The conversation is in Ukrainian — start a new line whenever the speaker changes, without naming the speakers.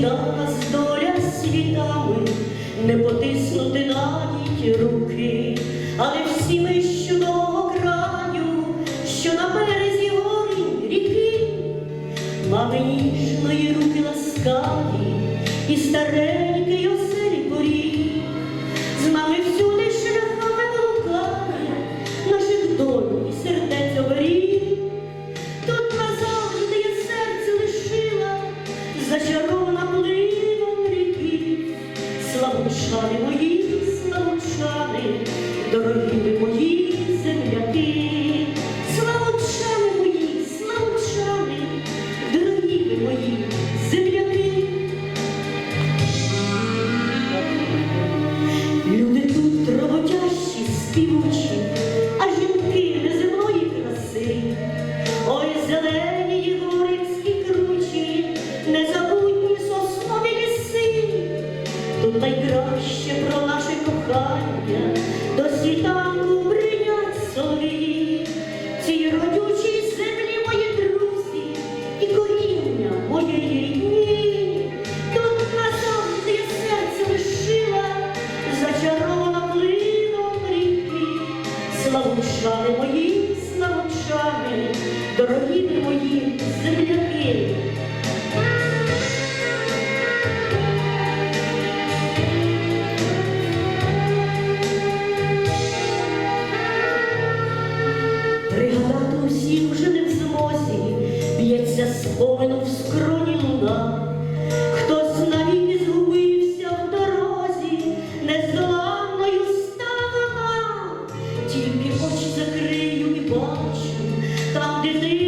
Нас доля світами, не потиснути навіть руки, але всі ми з краю, що на березі горі ріки, мами руки ласкаві старенький оселі поріг. З нами всюди шляхами блукали, наших доль і сердець оберіг. Тут назавжди я серце лишила, зачарована пливом ріки. Славучани мої, славучани, дорогі співучі, а жінки неземної краси. Ой, зелені горицькі кручі, незабутні соснові ліси. Тут найкраще про наше кохання до світанку бринять соловії. Славучани мої, славучани, дорогі мої земляки. Пригадати усіх вже не в змозі, б'ється спомину в скроні луна. Хтось disease.